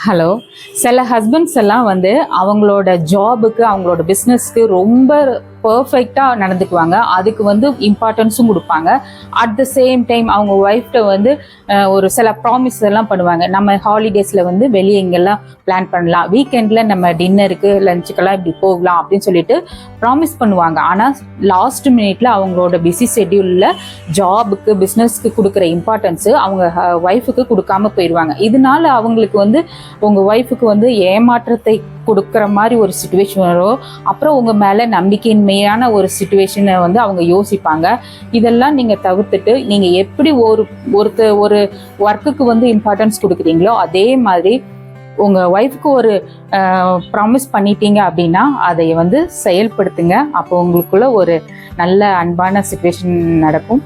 Hello சில husbands எல்லாம் வந்து அவங்களோட ஜாபுக்கு அவங்களோட பிஸ்னஸ்க்கு ரொம்ப பர்ஃபெக்டாக நடந்துக்குவாங்க. அதுக்கு வந்து இம்பார்ட்டன்ஸும் கொடுப்பாங்க. அட் த சேம் டைம் அவங்க ஒய்ஃப்ட்ட வந்து ஒரு சில ப்ராமிஸ் எல்லாம் பண்ணுவாங்க. நம்ம ஹாலிடேஸில் வந்து வெளியே எங்கெல்லாம் பிளான் பண்ணலாம். வீக்கெண்டில் நம்ம டின்னருக்கு லஞ்சுக்கெல்லாம் இப்படி போகலாம் அப்படின்னு சொல்லிட்டு ப்ராமிஸ் பண்ணுவாங்க. ஆனால் லாஸ்ட் மினிட்ல அவங்களோட பிஸி ஷெட்யூலில் ஜாபுக்கு பிஸ்னஸ்க்கு கொடுக்குற இம்பார்ட்டன்ஸு அவங்க ஒய்ஃபுக்கு கொடுக்காம போயிடுவாங்க இதனால அவங்களுக்கு வந்து உங்கள் ஒய்ஃபுக்கு வந்து ஏமாற்றத்தை கொடுக்குற மாதிரி ஒரு சுச்சுவேஷன் வரும். அப்புறம் உங்கள் மேலே நம்பிக்கையின்மையான ஒரு சுச்சுவேஷனை வந்து அவங்க யோசிப்பாங்க. இதெல்லாம் நீங்கள் தவிர்த்துட்டு நீங்கள் எப்படி ஒரு ஒருத்த ஒரு ஒர்க்குக்கு வந்து இம்பார்ட்டன்ஸ் கொடுக்குறீங்களோ அதே மாதிரி உங்கள் ஒய்ஃப்க்கு ஒரு ப்ராமிஸ் பண்ணிட்டீங்க அப்படின்னா அதை வந்து செயல்படுத்துங்க. அப்போ உங்களுக்குள்ள ஒரு நல்ல அன்பான சுச்சுவேஷன் நடக்கும்.